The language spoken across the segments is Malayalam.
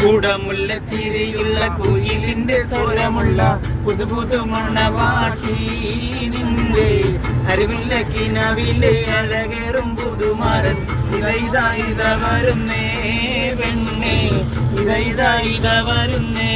കൂടമുള്ള ചിരിയുള്ള കുയിലിന്റെ സ്വരമുള്ള പുതുപുതു പുതു മണവാട്ടി നിന്റെ അരുവില്ല കിനവിലെ അഴകേറും പുതുമരൻ ഇതാ ഇത വരുന്നേ പെണ്ണേ. ഇതാ ഇത വരുന്നേ.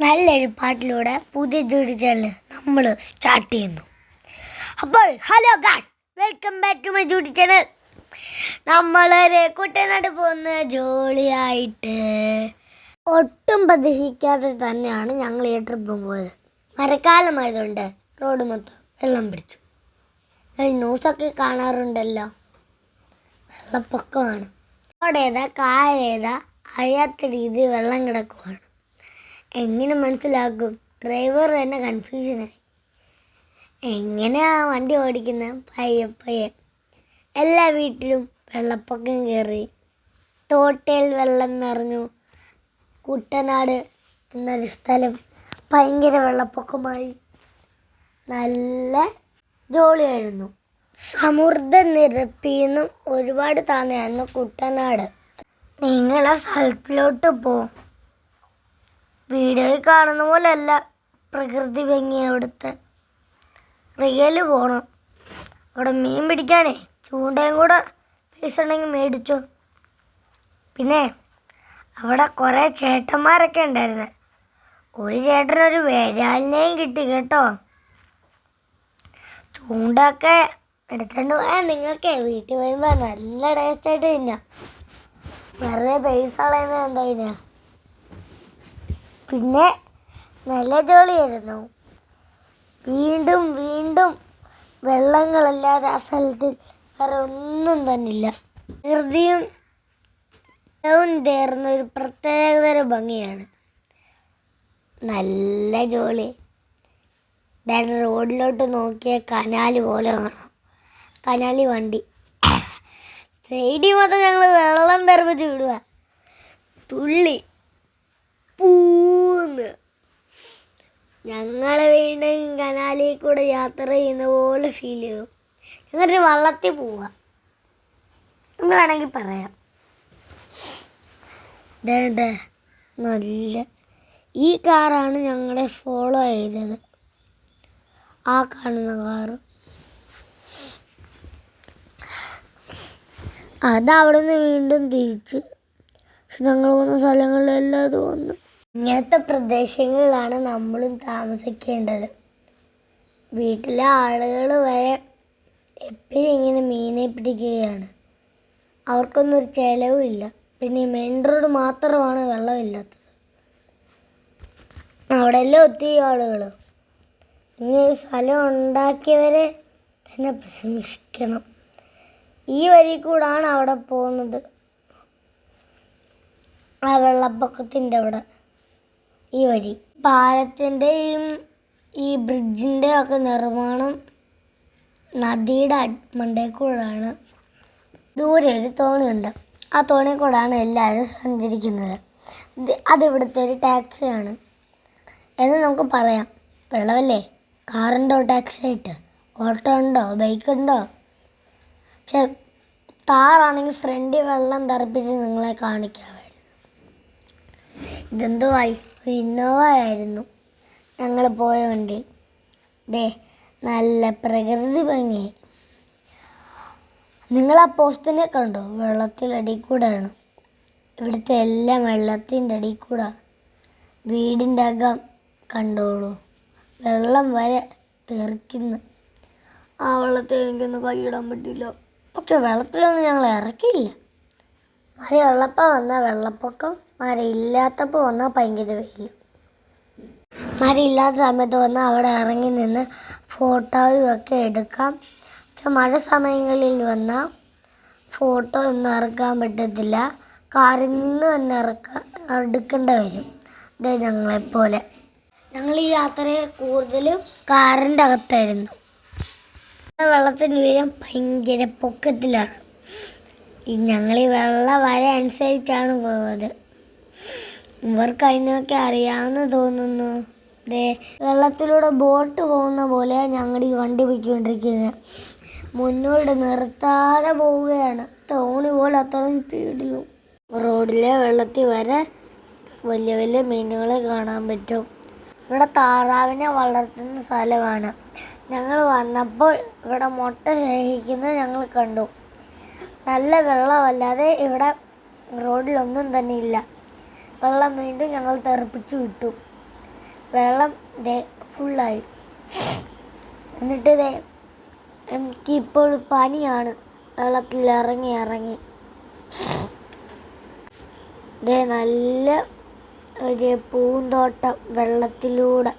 നല്ലൊരു പാട്ടിലൂടെ പുതിയ ജോഡി ചാനൽ നമ്മൾ സ്റ്റാർട്ട് ചെയ്യുന്നു. അപ്പോൾ hello guys welcome back to my ജോലി ചാനൽ നമ്മളൊരു കുട്ടനാട് പോകുന്ന ജോളിയായിട്ട് ഒട്ടും പ്രതീക്ഷിക്കാതെ തന്നെയാണ് ഞങ്ങൾ ഈ ട്രിപ്പ് പോയത്. മഴക്കാലമായതുകൊണ്ട് റോഡ് മൊത്തം വെള്ളം പിടിച്ചു. ന്യൂസൊക്കെ കാണാറുണ്ടല്ലോ. വെള്ളപ്പൊക്കമാണ്. റോഡേതാ കായേതാ അറിയാത്ത രീതിയിൽ വെള്ളം കിടക്കുവാണ്. എങ്ങനെ മനസ്സിലാക്കും? ഡ്രൈവർ തന്നെ കൺഫ്യൂഷനായി എങ്ങനെയാ വണ്ടി ഓടിക്കുന്നത് പയ്യെ പയ്യെ. എല്ലാ വീട്ടിലും വെള്ളപ്പൊക്കം കയറി തോട്ടയിൽ വെള്ളം നിറഞ്ഞു. കുട്ടനാട് എന്നൊരു സ്ഥലം ഭയങ്കര വെള്ളപ്പൊക്കമായി. നല്ല ജോളിയായിരുന്നു. സമുദ്ര നിരപ്പിൽ ഒരുപാട് താന്നെയായിരുന്നു കുട്ടനാട്. നിങ്ങൾ ആ സ്ഥലത്തിലോട്ട് പോ. വീഡിയോയിൽ കാണുന്ന പോലെയല്ല പ്രകൃതി ഭംഗി അവിടുത്തെ. റിയൽ പോകണം അവിടെ മീൻ പിടിക്കാനേ. ചൂണ്ടയും കൂടെ പൈസ ഉണ്ടെങ്കിൽ മേടിച്ചു. പിന്നെ അവിടെ കുറേ ചേട്ടന്മാരൊക്കെ ഉണ്ടായിരുന്നു. ഒരു ചേട്ടനൊരു വേരാലിനെയും കിട്ടി കേട്ടോ. ചൂണ്ടൊക്കെ എടുത്തോണ്ട് പോയാൽ നിങ്ങൾക്ക് വീട്ടിൽ വരുമ്പോൾ നല്ല ടേസ്റ്റായിട്ട് തിന്നാം. വെറുതെ പൈസ കളയുന്നത് പിന്നെ നല്ല ജോളിയായിരുന്നു വീണ്ടും വീണ്ടും വെള്ളങ്ങളല്ലാതെ ആ സ്ഥലത്തിൽ വേറെ ഒന്നും തന്നെ ഇല്ല പ്രകൃതിയും ഏറ്റവും തേർന്ന ഒരു പ്രത്യേകതര ഭംഗിയാണ്. നല്ല ജോളി ദാണ്ട് റോഡിലോട്ട് നോക്കിയ കനാല് പോലെ കാണാം. കനാലി വണ്ടി. സൈഡിൽ മൊത്തം ഞങ്ങൾ വെള്ളം തെറിപ്പിച്ച് വിടുക തുള്ളി പൂന്ന്. ഞങ്ങളെ വീണ്ടും കനാലിൽ കൂടെ യാത്ര ചെയ്യുന്ന പോലെ ഫീൽ ചെയ്തു. ഞങ്ങളൊരു വള്ളത്തിൽ പോവുക. എന്ന് വേണമെങ്കിൽ പറയാം. ഇതേണ്ട നല്ല ഈ കാറാണ് ഞങ്ങളെ ഫോളോ ചെയ്തത്. ആ കാണുന്ന കാറ്. അത് അവിടെ നിന്ന് വീണ്ടും തിരിച്ച്. ഞങ്ങൾ പോകുന്ന സ്ഥലങ്ങളിലെല്ലാം അത് വന്നു. ഇങ്ങനത്തെ പ്രദേശങ്ങളിലാണ് നമ്മളും താമസിക്കേണ്ടത്. വീട്ടിലെ ആളുകൾ വരെ എപ്പോഴും ഇങ്ങനെ മീനെ പിടിക്കുകയാണ്. അവർക്കൊന്നൊരു ചിലവുമില്ല പിന്നെ മെയിൻ മാത്രമാണ് വെള്ളമില്ലാത്തത്. അവിടെ എല്ലാം ഒത്തിരി ആളുകൾ ഇങ്ങനെ സ്ഥലം ഉണ്ടാക്കിയവരെ തന്നെ പ്രശംസിക്കണം. ഈ വരി കൂടാണ് അവിടെ പോകുന്നത്. ആ വെള്ളപ്പൊക്കത്തിന്റെ അവിടെ. ഈ വരി പാലത്തിന്റെയും ഈ ബ്രിഡ്ജിന്റെ ഒക്കെ നിർമ്മാണം നദിയുടെ മണ്ടയിൽ കൂടാണ് ദൂരെ ഒരു തോണിയുണ്ട്. ആ തോണിയിൽ കൂടാണ് എല്ലാവരും സഞ്ചരിക്കുന്നത്. അതിവിടുത്തെ ഒരു ടാക്സിയാണ്. എന്ന് നമുക്ക് പറയാം. വെള്ളമല്ലേ? കാറുണ്ടോ ടാക്സി ആയിട്ട് ഓട്ടോ ഉണ്ടോ? ബൈക്ക് ഉണ്ടോ പക്ഷെ താറാണെങ്കിൽ ഫ്രണ്ടിൽ വെള്ളം തെറിപ്പിച്ച് നിങ്ങളെ കാണിക്കാമായിരുന്നു. ഇതെന്തോ ആയി? ഒരു ഇന്നോവ ആയിരുന്നു. ഞങ്ങൾ പോയ വണ്ടി ദേ നല്ല പ്രകൃതി ഭംഗി. നിങ്ങൾ ആ പോസ്റ്റിനെ കണ്ടോ? വെള്ളത്തിലടി കൂടാണ് ഇവിടുത്തെ എല്ലാം വെള്ളത്തിന്റെ അടി കൂടാണ് വീടിന്റെ അകം കണ്ടോളൂ. വെള്ളം വരെ തെറിക്കുന്നു. ആ വെള്ളത്തിൽ എനിക്കൊന്ന് കൈയിടാൻ പറ്റില്ല. പക്ഷെ വെള്ളത്തിലൊന്നും ഞങ്ങൾ ഇറക്കിയില്ല. മഴയുള്ളപ്പോൾ വന്നാൽ വെള്ളപ്പൊക്കം മഴ ഇല്ലാത്തപ്പോൾ വന്നാൽ ഭയങ്കര വെയിൽ മഴ ഇല്ലാത്ത സമയത്ത് വന്നാൽ അവിടെ ഇറങ്ങി നിന്ന് ഫോട്ടോയും ഒക്കെ എടുക്കാം. പക്ഷെ മഴ സമയങ്ങളിൽ വന്ന ഫോട്ടോ ഒന്നും ഇറക്കാൻ പറ്റത്തില്ല. കാറിൽ നിന്ന് തന്നെ ഇറക്കാൻ എടുക്കേണ്ടി വരും. ഇതേ ഞങ്ങളെപ്പോലെ. ഞങ്ങൾ ഈ യാത്രയെ കൂടുതലും കാറിന്റെ അകത്തായിരുന്നു. വെള്ളത്തിന് ഉയരം ഭയങ്കര പൊക്കത്തിലാണ്. ഞങ്ങൾ ഈ വെള്ളം വര അനുസരിച്ചാണ് പോകുന്നത് ഇവർക്ക് അതിനൊക്കെ അറിയാമെന്ന് തോന്നുന്നു. ദേ വെള്ളത്തിലൂടെ ബോട്ട് പോകുന്ന പോലെ ഞങ്ങൾ ഈ വണ്ടി പോയിക്കൊണ്ടിരിക്കുന്നത് മുന്നോട്ട് നിർത്താതെ പോവുകയാണ്. തോണി പോലെ അത്രയും സ്പീഡിലും. റോഡിലെ വെള്ളത്തിൽ വരെ വലിയ വലിയ മീനുകളെ കാണാൻ പറ്റും. ഇവിടെ താറാവിനെ വളർത്തുന്ന സ്ഥലമാണ്. ഞങ്ങൾ വന്നപ്പോൾ ഇവിടെ മുട്ട ശേഖരിക്കുന്നത് ഞങ്ങൾ കണ്ടു. നല്ല വെള്ളമല്ലാതെ ഇവിടെ റോഡിലൊന്നും തന്നെ ഇല്ല. വെള്ളം വീണ്ടും ഞങ്ങൾ തെറിപ്പിച്ചു വിട്ടു. വെള്ളം ദേ ഫുള്ളായി എന്നിട്ട് ദേ എനിക്കിപ്പോൾ പനിയാണ്. വെള്ളത്തിൽ ഇറങ്ങി ഇറങ്ങി. ദേ നല്ല ഒരു പൂന്തോട്ടം വെള്ളത്തിലൂടെ.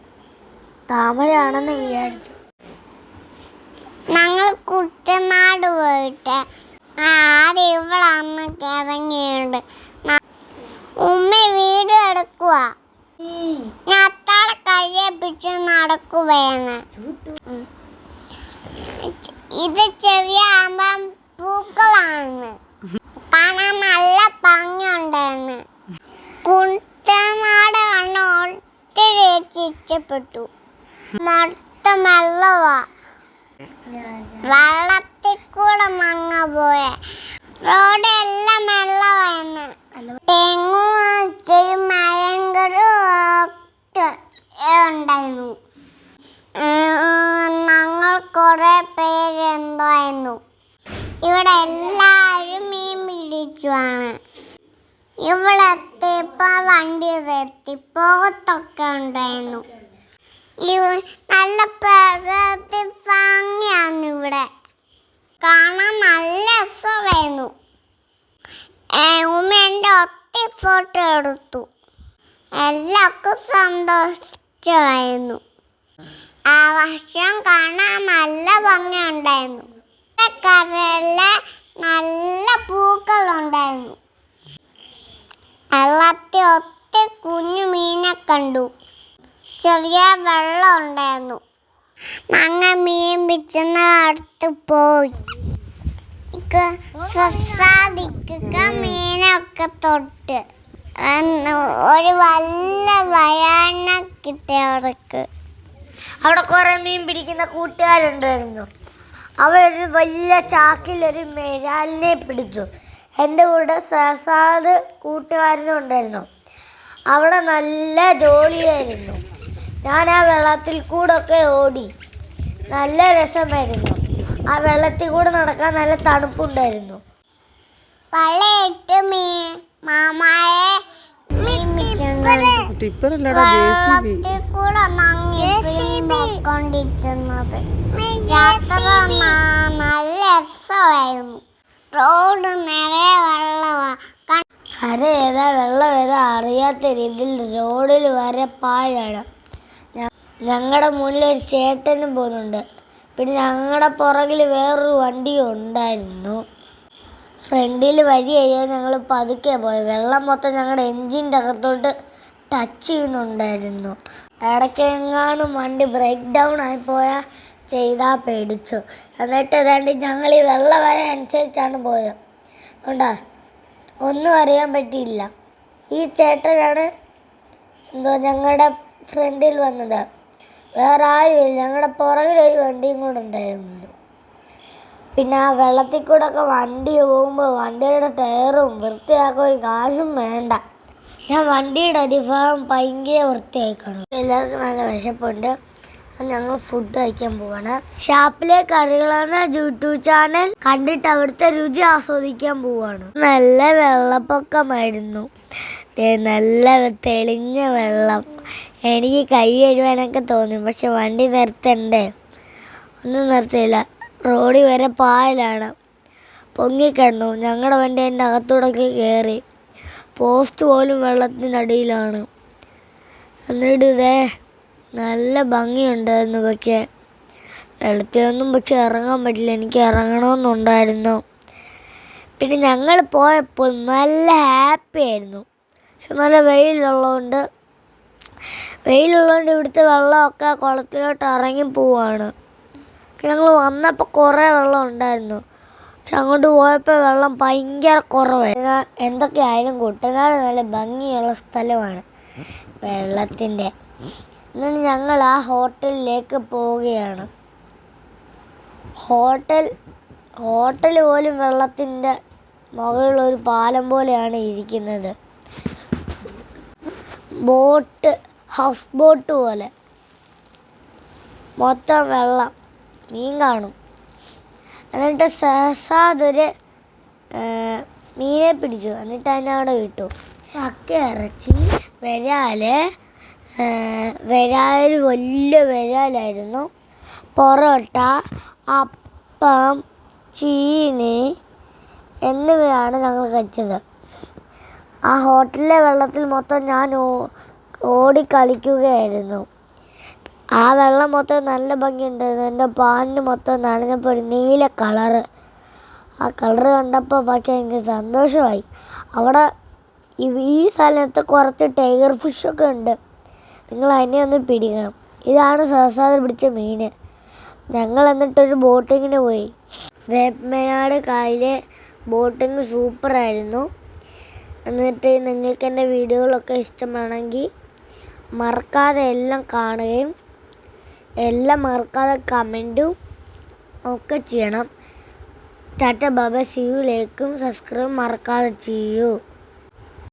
താമരയാണെന്ന് വിചാരിച്ചു ഞങ്ങൾ കുട്ടനാട് പോയിട്ട് ആദ്യം ഇവിടെ അന്ന് ഇറങ്ങിയുണ്ട് ഉമ്മ വീട് എടുക്കുക ഞാൻ അത്താടെ കയ്യേപ്പിച്ച് നടക്കുവേന്ന് ഇത് ചെറിയ ആമ്പം പൂക്കളാണ് കാണാൻ നല്ല ഭംഗിയുണ്ടായിരുന്നു കുട്ടനാട് കണ്ട് ഒത്തിരി ഇഷ്ടപ്പെട്ടു മൊത്തം വെള്ളവാ വെള്ളത്തിൽ കൂടെ മങ്ങ പോയ. റോഡ് എല്ലാം വെള്ളമായിരുന്നു തെങ്ങും ചെറിയ മരങ്ങളും ഒക്കെ ഉണ്ടായിരുന്നു. ഞങ്ങൾ കുറെ പേര് ഉണ്ടായിരുന്നു ഇവിടെ എല്ലാവരും മീൻ പിടിച്ചുവാണ്. ഇവിടെ എത്തിയപ്പോൾ വണ്ടി എത്തി പോകത്തൊക്കെ ഉണ്ടായിരുന്നു. നല്ല പ്രകൃതി ഭംഗിയാണ് ഇവിടെ. കാണാൻ നല്ല രസമായിരുന്നു. ഉമ്മ എന്റെ ഒത്തി ഫോട്ടോ എടുത്തു. എല്ലാവർക്കും സന്തോഷമായിരുന്നു ആ വർഷം കാണാൻ നല്ല ഭംഗിയുണ്ടായിരുന്നു. കരയിലെ നല്ല പൂക്കളുണ്ടായിരുന്നു. വെള്ളത്തിൽ ഒത്തി കുഞ്ഞു മീനെ കണ്ടു. ചെറിയ വെള്ളം ഉണ്ടായിരുന്നു. മാങ്ങ മീൻ പിച്ചുന്ന അടുത്ത് പോയി. ഇക്ക് സസാദിക്കുക മീനൊക്കെ തൊട്ട്. ഒരു വല്ല വയാന കിട്ടിയ അവർക്ക്. അവിടെ കുറേ മീൻ പിടിക്കുന്ന കൂട്ടുകാരുണ്ടായിരുന്നു. അവരൊരു വലിയ ചാക്കിൽ ഒരു മെരാലിനെ പിടിച്ചു. എന്റെ കൂടെ സസാദ് കൂട്ടുകാരനും ഉണ്ടായിരുന്നു. അവിടെ നല്ല ജോലിയായിരുന്നു. ഞാൻ ആ വെള്ളത്തിൽ കൂടെ ഒക്കെ ഓടി. നല്ല രസമായിരുന്നു. ആ വെള്ളത്തിൽ കൂടെ നടക്കാൻ നല്ല തണുപ്പുണ്ടായിരുന്നു. മീ മാമായെ നല്ല രസമായിരുന്നു. റോഡ് നിറയെ വെള്ളമാ. കൺ- കര ഏതാ വെള്ളം ഏതാ അറിയാത്ത രീതിയിൽ റോഡിൽ വരെ പാഴാണ്. ഞങ്ങളുടെ മുന്നിൽ ഒരു ചേട്ടനും പോകുന്നുണ്ട്. പിന്നെ ഞങ്ങളുടെ പുറകിൽ വേറൊരു വണ്ടിയും ഉണ്ടായിരുന്നു. ഫ്രണ്ടിൽ വരി കഴിയാൻ ഞങ്ങൾ പതുക്കെ പോയി. വെള്ളം മൊത്തം ഞങ്ങളുടെ എൻജിന്റെ അകത്തോട്ട് ടച്ച് ചെയ്യുന്നുണ്ടായിരുന്നു. ഇടയ്ക്കെങ്ങാനും വണ്ടി ബ്രേക്ക് ഡൗൺ ആയി ചെയ്താൽ പേടിച്ചു. എന്നിട്ട് ഏതാണ്ട് ഞങ്ങൾ ഈ വെള്ളം വരെ അനുസരിച്ചാണ് പോയത്. ഉണ്ടാ ഒന്നും അറിയാൻ പറ്റിയില്ല. ഈ ചേട്ടനാണ് എന്തോ ഞങ്ങളുടെ ഫ്രണ്ടിൽ വന്നത്. വേറെ ആരുമില്ല. ഞങ്ങളുടെ പുറകിൽ ഒരു വണ്ടിയും കൂടെ ഉണ്ടായിരുന്നു. പിന്നെ ആ വെള്ളത്തിൽ കൂടെ ഒക്കെ വണ്ടി പോകുമ്പോൾ വണ്ടിയുടെ ടയറും വൃത്തിയാക്കാൻ ഒരു കാശും വേണ്ട. ഞാൻ വണ്ടിയുടെ അടിഭാഗം ഭയങ്കര വൃത്തിയാക്കണം എല്ലാവർക്കും നല്ല വിശപ്പുണ്ട്. ഞങ്ങൾ ഫുഡ് കഴിക്കാൻ പോവാണ്. ഷാപ്പിലെ കറികളാണ് യൂട്യൂബ് ചാനൽ കണ്ടിട്ട് അവിടുത്തെ രുചി ആസ്വദിക്കാൻ പോവാണ്. നല്ല വെള്ളപ്പൊക്കമായിരുന്നു. നല്ല തെളിഞ്ഞ വെള്ളം. എനിക്ക് കൈ വരുവാനൊക്കെ തോന്നി പക്ഷെ വണ്ടി നിർത്തണ്ടേ? ഒന്നും നിർത്തിയില്ല. റോഡിൽ വരെ പായലാണ്. പൊങ്ങിക്കണ്ടു ഞങ്ങളുടെ വണ്ടി എന്റെ അകത്തൂടൊക്കെ കയറി പോസ്റ്റ് പോലും വെള്ളത്തിനടിയിലാണ്. എന്നിട്ട് നല്ല ഭംഗിയുണ്ടായിരുന്നു പക്ഷേ. വെള്ളത്തിലൊന്നും പക്ഷെ ഇറങ്ങാൻ പറ്റില്ല. എനിക്ക് ഇറങ്ങണമെന്നുണ്ടായിരുന്നു. പിന്നെ ഞങ്ങൾ പോയപ്പോൾ നല്ല ഹാപ്പി ആയിരുന്നു. പക്ഷെ നല്ല വെയിലുള്ളതുകൊണ്ട് വെയിലുള്ളതുകൊണ്ട് ഇവിടുത്തെ വെള്ളമൊക്കെ കുളത്തിലോട്ട് ഇറങ്ങി പോവാണ്. ഞങ്ങൾ വന്നപ്പോൾ കുറേ വെള്ളം ഉണ്ടായിരുന്നു. പക്ഷെ അങ്ങോട്ട് പോയപ്പോൾ വെള്ളം ഭയങ്കര കുറവായിരുന്നു എന്തൊക്കെയായാലും കുട്ടനാട് നല്ല ഭംഗിയുള്ള സ്ഥലമാണ് വെള്ളത്തിന്റെ എന്നിട്ട് ഞങ്ങൾ ആ ഹോട്ടലിലേക്ക് പോവുകയാണ്. ഹോട്ടൽ ഹോട്ടൽ പോലും വെള്ളത്തിന്റെ മുകളിലൊരു പാലം പോലെയാണ് ഇരിക്കുന്നത്. ബോട്ട് ഹൗസ് ബോട്ട് പോലെ. മൊത്തം വെള്ളം മീൻ കാണും. എന്നിട്ട് സഹസാ മീനെ പിടിച്ചു. എന്നിട്ട് അതിനെ അവിടെ വിട്ടു. കക്ക ഇറച്ചി വരാൽ വരാൽ വലിയ വരാലായിരുന്നു. പൊറോട്ട അപ്പം ചീനി എന്നിവയാണ് ഞങ്ങൾ കഴിച്ചത്. ആ ഹോട്ടലിലെ വെള്ളത്തിൽ മൊത്തം ഞാൻ ഓ- ഓടി കളിക്കുകയായിരുന്നു. ആ വെള്ളം മൊത്തം നല്ല ഭംഗിയുണ്ടായിരുന്നു. എന്റെ പാനിന് മൊത്തം നനഞ്ഞപ്പോൾ ഒരു നീല കളറ് ആ കളറ് കണ്ടപ്പോൾ ബാക്കി എനിക്ക് സന്തോഷമായി. അവിടെ ഈ- സ്ഥലത്ത് കുറച്ച് ടൈഗർ ഫിഷൊക്കെ ഉണ്ട്. നിങ്ങൾ അതിനെ ഒന്ന് പിടിക്കണം. ഇതാണ് സഹസാദ പിടിച്ച മീൻ. ഞങ്ങൾ എന്നിട്ടൊരു ബോട്ടിങ്ങിന് പോയി. വേപ്പനാട് കായലെ ബോട്ടിങ് സൂപ്പറായിരുന്നു. എന്നിട്ട് നിങ്ങൾക്ക് എന്റെ വീഡിയോകളൊക്കെ ഇഷ്ടമാണെങ്കിൽ മറക്കാതെ എല്ലാം കാണുകയും എല്ലാം മറക്കാതെ കമന്റും ഒക്കെ ചെയ്യണം. ടാറ്റ ബാബ സിയുലേക്കും സബ്സ്ക്രൈബ് മറക്കാതെ ചെയ്യൂ.